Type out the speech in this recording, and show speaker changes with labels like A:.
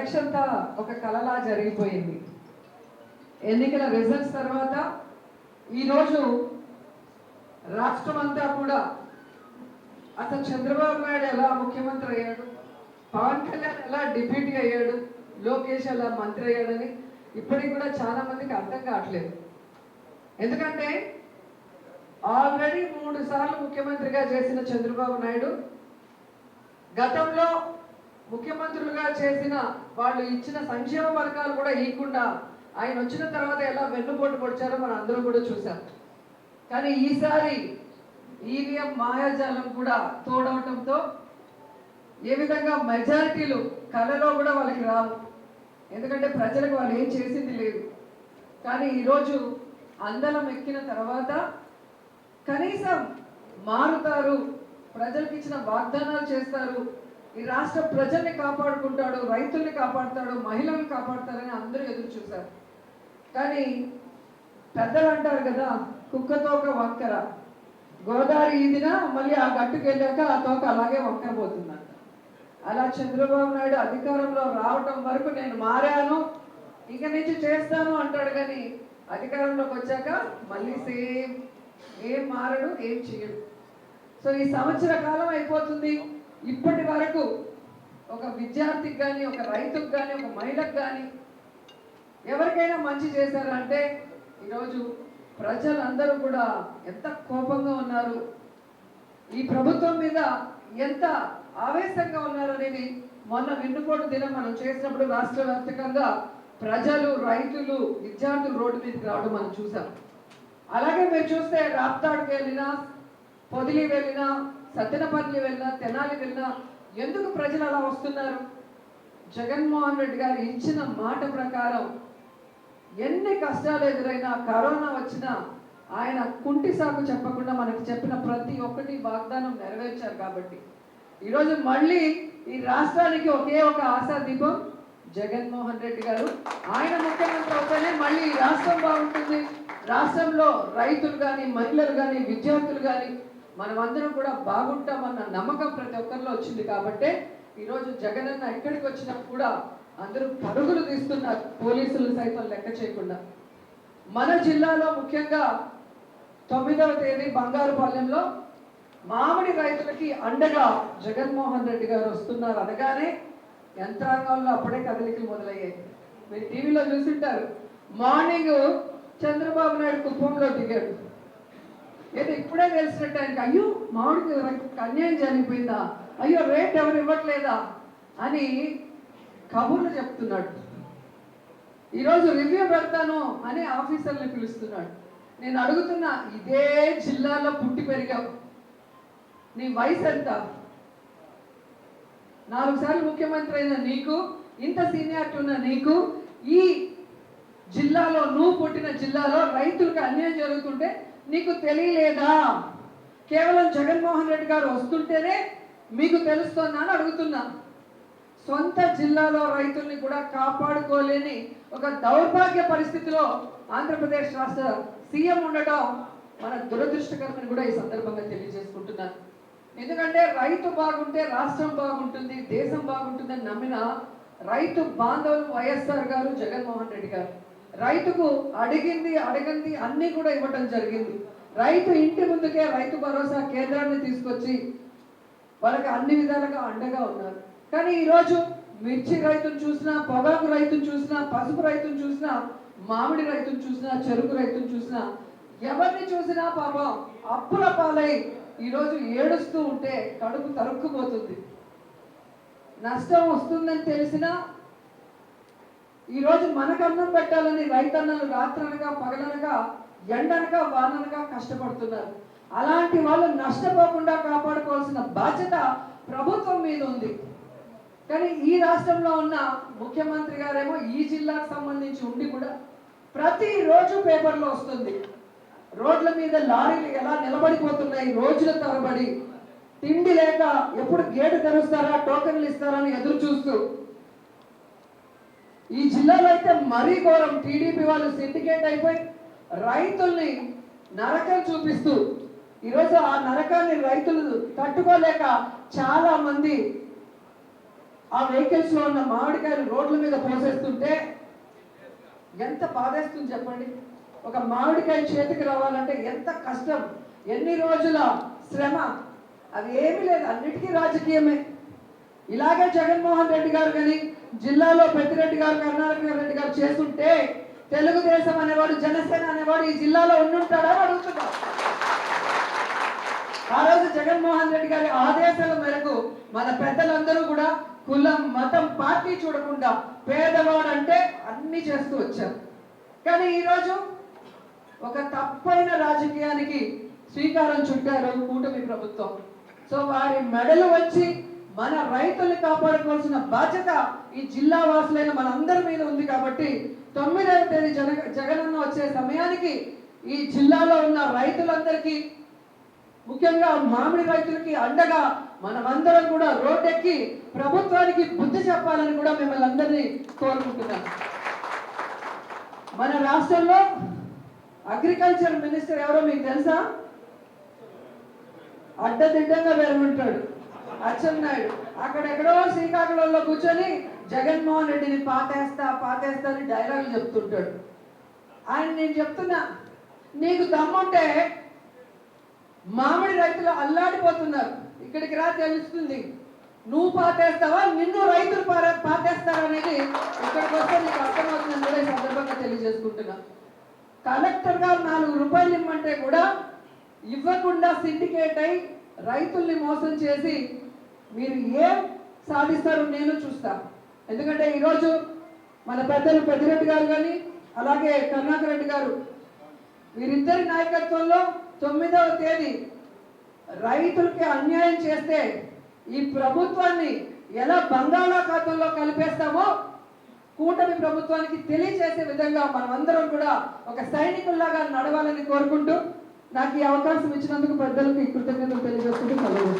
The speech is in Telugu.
A: ఎలక్షన్ తా ఒక కలలా జరిగిపోయింది. ఎన్నికల రిజల్ట్స్ తర్వాత ఈరోజు రాష్ట్రం అంతా కూడా అతను చంద్రబాబు నాయుడు ఎలా ముఖ్యమంత్రి అయ్యాడు? పవన్ కళ్యాణ్ ఎలా డిప్యూటీ అయ్యాడు? లోకేష్ ఎలా మంత్రి అయ్యాడని ఇప్పటికి కూడా చాలా మందికి అర్థం కావట్లేదు. ఎందుకంటే ఆల్రెడీ మూడు సార్లు ముఖ్యమంత్రిగా చేసిన చంద్రబాబు నాయుడు గతంలో ముఖ్యమంత్రులుగా చేసిన వాళ్ళు ఇచ్చిన సంక్షేమ పథకాలు కూడా ఇవ్వకుండా ఆయన వచ్చిన తర్వాత ఎలా వెన్నుపోటు పొడిచారో మనం అందరం కూడా చూసాం కానీ ఈసారి ఈవీఎం మాయాజాలం కూడా తోడవటంతో ఏ విధంగా మెజారిటీలు కళలో కూడా వాళ్ళకి రావు. ఎందుకంటే ప్రజలకు వాళ్ళు ఏం చేసింది లేదు. కానీ ఈరోజు అందలం ఎక్కిన తర్వాత కనీసం మారుతారు ప్రజలకు ఇచ్చిన వాగ్దానాలు చేస్తారు ఈ రాష్ట్ర ప్రజల్ని కాపాడుకుంటాడు రైతుల్ని కాపాడుతాడు మహిళల్ని కాపాడుతాడని అందరూ ఎదురు చూశారు. కానీ పెద్దలు అంటారు కదా కుక్క తోక వంకర. గోదావరి ఈదిన మళ్ళీ ఆ గట్టుకు వెళ్ళాక ఆ తోక అలాగే వంకర అలా చంద్రబాబు నాయుడు అధికారంలో రావటం వరకు నేను మారాను ఇక నుంచి చేస్తాను అంటాడు కానీ అధికారంలోకి వచ్చాక మళ్ళీ సేమ్ ఏం మారడు ఏం చేయడు సో ఈ సంవత్సర కాలం అయిపోతుంది. ఇప్పటి వరకు ఒక విద్యార్థికి కానీ ఒక రైతుకు కానీ ఒక మహిళకు కానీ ఎవరికైనా మంచి చేశారంటే ఈరోజు ప్రజలందరూ కూడా ఎంత కోపంగా ఉన్నారు. ఈ ప్రభుత్వం మీద ఎంత ఆవేశంగా ఉన్నారు అనేది మొన్న వెన్నుపోటు దినం మనం చేసినప్పుడు రాష్ట్ర వ్యాప్తంగా ప్రజలు రైతులు విద్యార్థులు రోడ్డు మీదకి రావడం మనం చూసాం. అలాగే మీరు చూస్తే రాప్తాడుకి వెళ్ళినా పొదిలి వెళ్ళినా సత్తెనపల్లి వెళ్ళినా తెనాలి వెళ్ళినా ఎందుకు ప్రజలు అలా వస్తున్నారు? జగన్మోహన్ రెడ్డి గారు ఇచ్చిన మాట ప్రకారం ఎన్ని కష్టాలు ఎదురైనా కరోనా వచ్చినా ఆయన కుంటి సాకు చెప్పకుండా మనకు చెప్పిన ప్రతి ఒక్కటి వాగ్దానం నెరవేర్చారు కాబట్టి. ఈరోజు మళ్ళీ ఈ రాష్ట్రానికి ఒకే ఒక ఆశా దీపం జగన్మోహన్ రెడ్డి గారు. ఆయన ముఖ్యమంత్రి అవుతానే మళ్ళీ ఈ రాష్ట్రం బాగుంటుంది. రాష్ట్రంలో రైతులు కానీ మహిళలు కానీ విద్యార్థులు కానీ మనమందరం కూడా బాగుంటామన్న నమ్మకం ప్రతి ఒక్కరిలో వచ్చింది కాబట్టే ఈరోజు జగనన్న ఎక్కడికి వచ్చినా కూడా అందరూ పరుగులు తీస్తున్నారు పోలీసులు సైతం లెక్క చేయకుండా. మన జిల్లాలో ముఖ్యంగా తొమ్మిదవ తేదీ బంగారుపాలెంలో మామిడి రైతులకి అండగా జగన్మోహన్ రెడ్డి గారు వస్తున్నారు అనగానే యంత్రాంగంలో అప్పుడే కదలికలు మొదలయ్యాయి. మీరు టీవీలో చూసింటారు. మార్నింగ్ చంద్రబాబు నాయుడు కుప్పంలో దిగాడు. ఏదో ఇప్పుడే తెలిసినట్టు ఆయనకి అయ్యో మామిడికి రైతులకు అన్యాయం జరిగిపోయిందా? అయ్యో రేట్ ఎవరు ఇవ్వట్లేదా? అని కబుర్లు చెప్తున్నాడు. ఈరోజు రివ్యూ పెడతాను అని ఆఫీసర్ని పిలుస్తున్నాడు. నేను అడుగుతున్నా ఇదే జిల్లాలో పుట్టి పెరిగావు. నీ వయసు ఎంత? నాలుగు సార్లు ముఖ్యమంత్రి అయిన నీకు ఇంత సీనియారిటీ ఉన్న నీకు ఈ జిల్లాలో నువ్వు పుట్టిన జిల్లాలో రైతులకు అన్యాయం జరుగుతుంటే నీకు తెలియలేదా? కేవలం జగన్మోహన్ రెడ్డి గారు వస్తుంటేనే మీకు తెలుస్తుందా అని అడుగుతున్నా. సొంత జిల్లాలో రైతుల్ని కూడా కాపాడుకోలేని ఒక దౌర్భాగ్య పరిస్థితిలో ఆంధ్రప్రదేశ్ రాష్ట్ర సీఎం ఉండటం మన దురదృష్టకరమని కూడా ఈ సందర్భంగా తెలియజేసుకుంటున్నాను. ఎందుకంటే రైతు బాగుంటే రాష్ట్రం బాగుంటుంది దేశం బాగుంటుందని నమ్మిన రైతు బాంధవులు వైఎస్ఆర్ గారు జగన్మోహన్ రెడ్డి గారు. రైతుకు అడిగింది అడిగింది అన్ని కూడా ఇవ్వటం జరిగింది. రైతు ఇంటి ముందుకే రైతు భరోసా కేంద్రాన్ని తీసుకొచ్చి వాళ్ళకి అన్ని విధాలుగా అండగా ఉన్నారు. కానీ ఈరోజు మిర్చి రైతును చూసినా పొగాకు రైతును చూసినా పసుపు రైతును చూసినా మామిడి రైతును చూసినా చెరుకు రైతును చూసినా ఎవరిని చూసినా పాపం అప్పుల పాలై ఈరోజు ఏడుస్తూ ఉంటే కడుపు తరుక్కుపోతుంది. నష్టం వస్తుందని తెలిసినా ఈరోజు మనకు అన్నం పెట్టాలని రైతన్నలు రాత్రనగా పగలనగా ఎండనగా వాననగా కష్టపడుతున్నారు. అలాంటి వాళ్ళు నష్టపోకుండా కాపాడుకోవాల్సిన బాధ్యత ప్రభుత్వం మీద ఉంది. కానీ ఈ రాష్ట్రంలో ఉన్న ముఖ్యమంత్రి గారేమో ఈ జిల్లాకు సంబంధించి ఉండి కూడా ప్రతిరోజు పేపర్లో వస్తుంది. రోడ్ల మీద లారీలు ఎలా నిలబడిపోతున్నాయి రోజుల తరబడి. తిండి లేక ఎప్పుడు గేటు తెరుస్తారా టోకెన్లు ఇస్తారా అని ఎదురు చూస్తూ ఈ జిల్లాలో అయితే మరీ ఘోరం. టీడీపీ వాళ్ళు సిండికేట్ అయిపోయి రైతుల్ని నరకం చూపిస్తూ ఈరోజు ఆ నరకాన్ని రైతులు తట్టుకోలేక చాలా మంది ఆ వెహికల్స్లో ఉన్న మామిడికాయలు రోడ్ల మీద పోసేస్తుంటే ఎంత బాధేస్తుంది చెప్పండి? ఒక మామిడికాయ చేతికి రావాలంటే ఎంత కష్టం ఎన్ని రోజుల శ్రమ? అది ఏమీ లేదు అన్నిటికీ రాజకీయమే. ఇలాగే జగన్మోహన్ రెడ్డి గారు కానీ జిల్లాలో పెద్దిరెడ్డి గారు కరుణాకర్ రెడ్డి గారు చేస్తుంటే తెలుగుదేశం అనేవాడు జనసేన అనేవాడు ఈ జిల్లాలో ఉండుంటాడా అడుగుతున్నా. ఆ రోజు జగన్మోహన్ రెడ్డి గారి ఆదేశాల మేరకు మన పెద్దలందరూ కూడా కులం మతం పార్టీ చూడకుండా పేదవాడు అంటే అన్ని చేస్తూ వచ్చారు. కానీ ఈరోజు ఒక తప్పైన రాజకీయానికి శ్రీకారం చుట్టారు కూటమి ప్రభుత్వం. సో వారి మెడలు వచ్చి మన రైతుల్ని కాపాడుకోవాల్సిన బాధ్యత ఈ జిల్లా వాసులైన మనందరి మీద ఉంది కాబట్టి తొమ్మిదవ తేదీ జన జగనన్న వచ్చే సమయానికి ఈ జిల్లాలో ఉన్న రైతులందరికీ ముఖ్యంగా మామిడి రైతులకి అండగా మనమందరం కూడా రోడ్డెక్కి ప్రభుత్వానికి బుద్ధి చెప్పాలని కూడా మిమ్మల్ని అందరినీ కోరుకుంటున్నాం మన రాష్ట్రంలో అగ్రికల్చర్ మినిస్టర్ ఎవరో మీకు తెలుసా? అడ్డదిడ్డంగా వేరమంటాడు అచ్చెన్నాయుడు. అక్కడెక్కడో శ్రీకాకుళంలో కూర్చొని జగన్మోహన్ రెడ్డిని పాతేస్తా పాతేస్తా అని డైలాగులు చెప్తుంటాడు. ఆయన నేను చెప్తున్నా నీకు దమ్ముంటే మామిడి రైతులు అల్లాడిపోతున్నారు. ఇక్కడికి రా తెలుస్తుంది. నువ్వు పాతేస్తావా నిన్ను రైతులు పారే- పాతేస్తారా అనేది ఇక్కడికి వస్తే నీకు అర్థమవుతుందని కూడా ఈ సందర్భంగా తెలియజేసుకుంటున్నా. కలెక్టర్ గారు నాలుగు రూపాయలు ఇమ్మంటే కూడా ఇవ్వకుండా సిండికేట్ అయి రైతుల్ని మోసం చేసి మీరు ఏం సాధిస్తారు నేను చూస్తా. ఎందుకంటే ఈరోజు మన పెద్దలు పెద్దిరెడ్డి గారు కానీ అలాగే కరుణాకర్ రెడ్డి గారు వీరిద్దరి నాయకత్వంలో తొమ్మిదవ తేదీ రైతులకి అన్యాయం చేస్తే ఈ ప్రభుత్వాన్ని ఎలా బంగాళాఖాతంలో కలిపేస్తామో కూటమి ప్రభుత్వానికి తెలియజేసే విధంగా మనమందరం కూడా ఒక సైనికుల్లాగా నడవాలని కోరుకుంటూ నాకు ఈ అవకాశం ఇచ్చినందుకు పెద్దలకు ఈ కృతజ్ఞతలు తెలియజేసుకుంటూ సెలవు